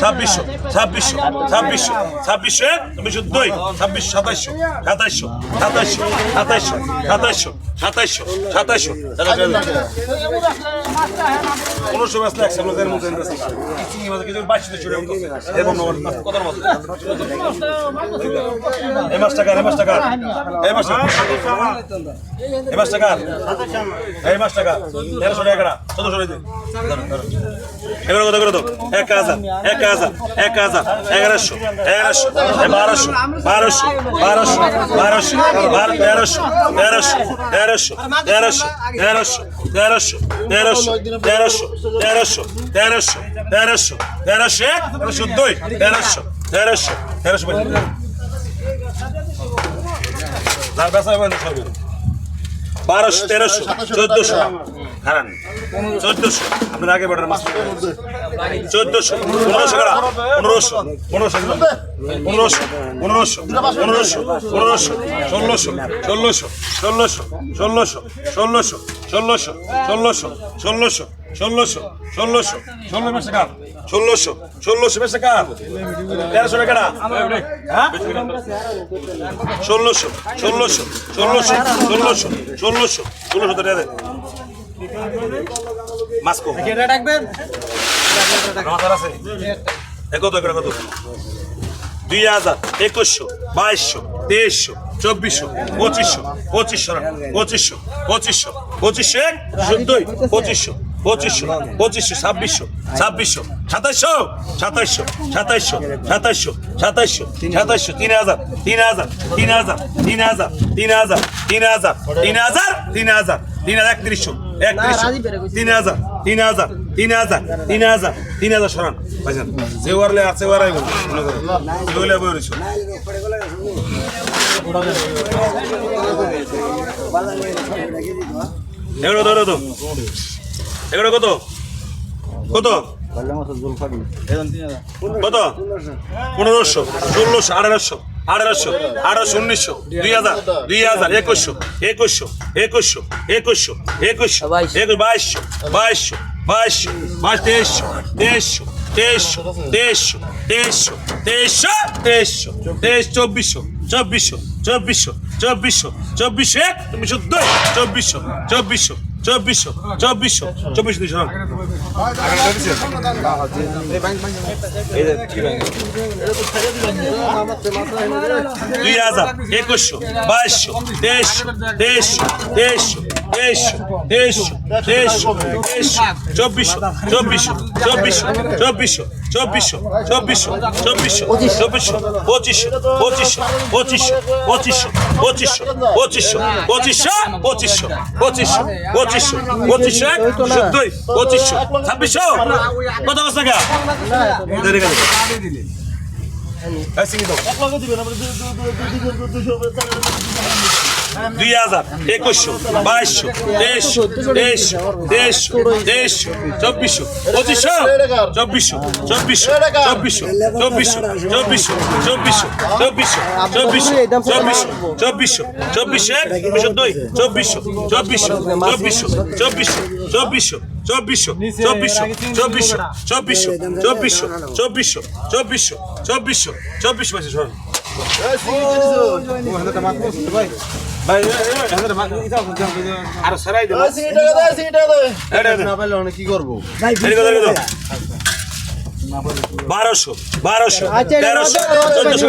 ছাব্বিশশো ছাব্বিশশো ছাব্বিশশো ছাব্বিশশো এক দুই, ছাব্বিশশো সাতাইশশো সাতাইশশো সাতাইশশো সাতাইশশো সাতাইশশো সাতাইশশো সাতাইশশো। পনেরোশো ব্যস্ত মধ্যে বাইশশো চুরি এরকম কত এই মাছ টাকা এই মাছ টাকা এই টাকা এই মাছ টাকা এই মাছ টাকা তেরোশো টাকা চোদ্দশো টাকা এগারো কত এগারো তো এক হাজার এক হাজার এক হাজার এগারোশো এগারোশো বারোশো বারোশো বারোশো বারোশো বারো তেরোশো তেরোশো তেরোশো তেরোশো তেরোশো তেরোশো তেরোশো তেরোশো তেরোশো তেরোশো তেরোশো তেরোশো তেরোশো দুই তেরোশো তেরোশো তেরোশো বারোশো তেরোশো চোদ্দশো হারান চোদ্দশো আপনার আগে বর্ডার মাস চোদ্দশো পনেরোশো করা পনেরোশো পনেরোশো পনেরোশো পনেরোশো পনেরোশো পনেরোশো ষোলোশো ষোলোশো ষোলোশো ষোলোশো ষোলোশো ষোলোশো ষোলোশো ষোলোশো ষোলোশো ষোলোশো ষোলো মাসে ষোলোশো ষোলোশো হ্যাঁ ষোলোশো ষোলোশো ষোলোশো ষোলোশো ষোলোশো ষোলোশো টাকা মাস্কো ডাকবেন মাথার আছে কত এগুলো কত দুই হাজার একুশশো বাইশশো তেইশশো চব্বিশশো পঁচিশশো পঁচিশশো পঁচিশশো পঁচিশশো পঁচিশশো এক দুই পঁচিশশো পঁচিশশো পঁচিশশো ছাব্বিশশো ছাব্বিশশো সাতাইশশো সাতাইশশো সাতাইশশো সাতাইশশো সাতাইশশো সাতাইশশো তিন হাজার তিন হাজার তিন হাজার তিন হাজার তিন হাজার তিন হাজার তিন হাজার তিন হাজার তিন হাজার একত্রিশশো একত্রিশশো তিন হাজার তিন হাজার তিন হাজার তিন হাজার তিন হাজার সরান ভাইজান। যে ওয়ারলে আছে ওয়ারাই বল মনে করে যেগুলো বই রয়েছে। এগুলো ধরো তো এগুলো কত? কত? কত? পনেরোশো ষোলোশো আঠারোশো। আঠারোশো আঠারোশো উনিশশো দুই হাজার দুই হাজার একুশশো একুশশো একুশশো একুশশো একুশশো একুশ বাইশশো বাইশশো বাইশশো বাইশ তেইশশো তেইশশো তেইশশো তেইশশো তেইশশো তেইশশো তেইশশো তেইশ চব্বিশশো চব্বিশশো চব্বিশশো চব্বিশশো চব্বিশশো এক চব্বিশশো দুই চব্বিশশো চব্বিশশো চব্বিশশো চব্বিশশো চব্বিশ দুইশো দুই হাজার একুশশো বাইশশো তেইশশো তেইশশো তেইশশো। তেইশশো তেইশশো তেইশশো তেইশশো চব্বিশশো চব্বিশশো চব্বিশশো চব্বিশশো চব্বিশশো চব্বিশশো চব্বিশশো চব্বিশশো পঁচিশশো পঁচিশশো পঁচিশশো পঁচিশশো পঁচিশশো পঁচিশশো পঁচিশশো পঁচিশশো পঁচিশশো পঁচিশশো পঁচিশশো এক দুই পঁচিশশো ছাব্বিশশো কত অবস্থা গা দাও। দুই হাজার একুশশো বাইশশো তেইশশো তেইশশো তেইশশো তেইশশো চব্বিশশো পঁচিশশো চব্বিশশো চব্বিশশো চব্বিশশো চব্বিশশো চব্বিশশো চব্বিশশো চব্বিশশো চব্বিশশো চব্বিশশো চব্বিশশো চব্বিশশো এক চব্বিশশো দুই চব্বিশশো চব্বিশশো চব্বিশশো চব্বিশশো চব্বিশশো চব্বিশশো চব্বিশশো চব্বিশশো চব্বিশশো চব্বিশশো চব্বিশশো চব্বিশশো চব্বিশশো চব্বিশশো পাইছে সর আরও সরাই দেবো কি করব বারোশো বারোশো তেরোশো চোদ্দশো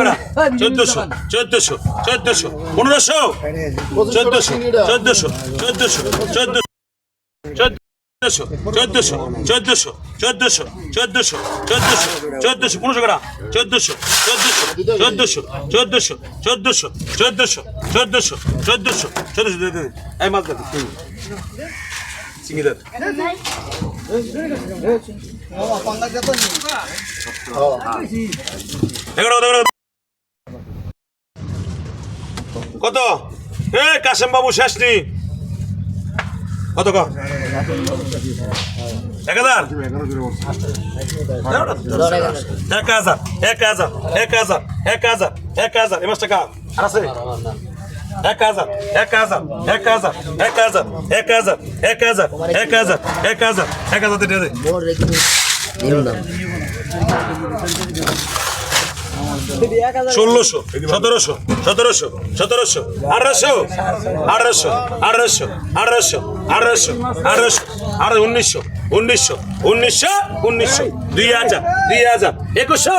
চোদ্দশো চোদ্দশো চোদ্দশো পনেরোশো চোদ্দশো চোদ্দশো চোদ্দশো চোদ্দশো চোদ্দশো চোদ্দশো চোদ্দশো চোদ্দশো চোদ্দশো চোদ্দশো চোদ্দশো পনেরোশো করা চোদ্দশো চোদ্দশো চোদ্দশো চোদ্দশো চোদ্দশো চোদ্দশো চোদ্দশো চোদ্দশো চোদ্দশো দে দে এই মাছ দে চিংড়ি। দে এগারো এগারো কত? এ, কাশেম বাবু শেষ নি কত ক? এক হাজার? এক হাজার এক হাজার এক হাজার এক হাজার এক হাজার। এ মাসটা কাম আর আছে? এক হাজার এক হাজার এক হাজার এক হাজার এক হাজার এক হাজার এক হাজার এক হাজার এক হাজার দিয়ে দে ষোলোশো, সতেরোশো সতেরোশো সতেরোশো, আঠারোশো আঠারোশো আঠারোশো আঠারোশো আঠারোশো আঠারোশো, আঠারো, উনিশশো উনিশশো উনিশশো উনিশশো, দুই হাজার দুই হাজার, একুশশো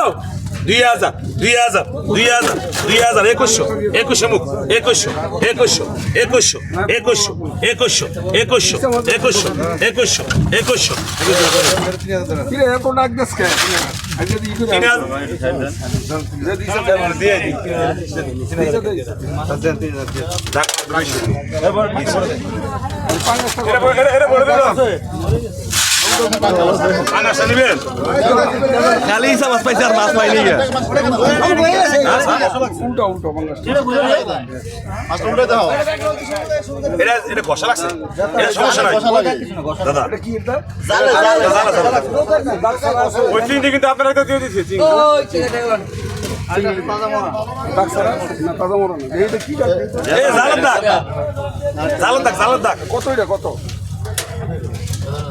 দুই হাজার দুই হাজার দুই হাজার দুই হাজার একুশশো একুশশো মুখ একুশশো একুশশো একুশশো একুশশো একুশশো একুশশো একুশশো একুশশো একুশশো। কিরে খালি হিসাব পাইছে আর মাছ পাইনি উল্টো উল্টো এটা এটা ঘষা লাগছে? কত এটা কত?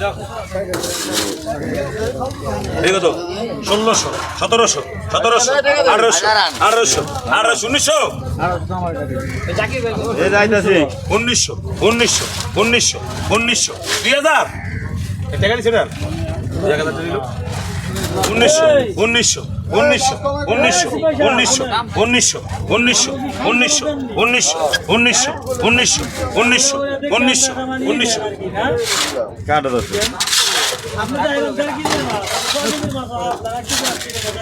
কত ষোলোশো সতেরোশো সতেরোশো আঠারোশো আঠারোশো আঠারোশো উনিশশো উনিশশো উনিশশো উনিশশো উনিশশো দুই হাজার উনিশশো উনিশশো উনিশশো উনিশশো উনিশশো উনিশশো উনিশশো উনিশশো উনিশশো উনিশশো উনিশশো উনিশশো উনিশশো উনিশশো। কাটা যাচ্ছে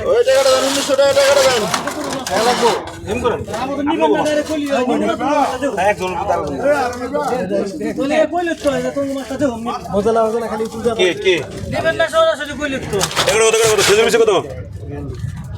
ওই টাকাটা দেন উনিশশো টাকা টাকাটা দেন। খালি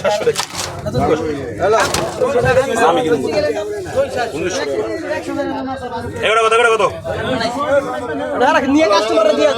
সাতশো টাকা। আমি কিনবো উনিশশো এগুলো কত এগুলো কত নিয়ে কাস্টমার দেয়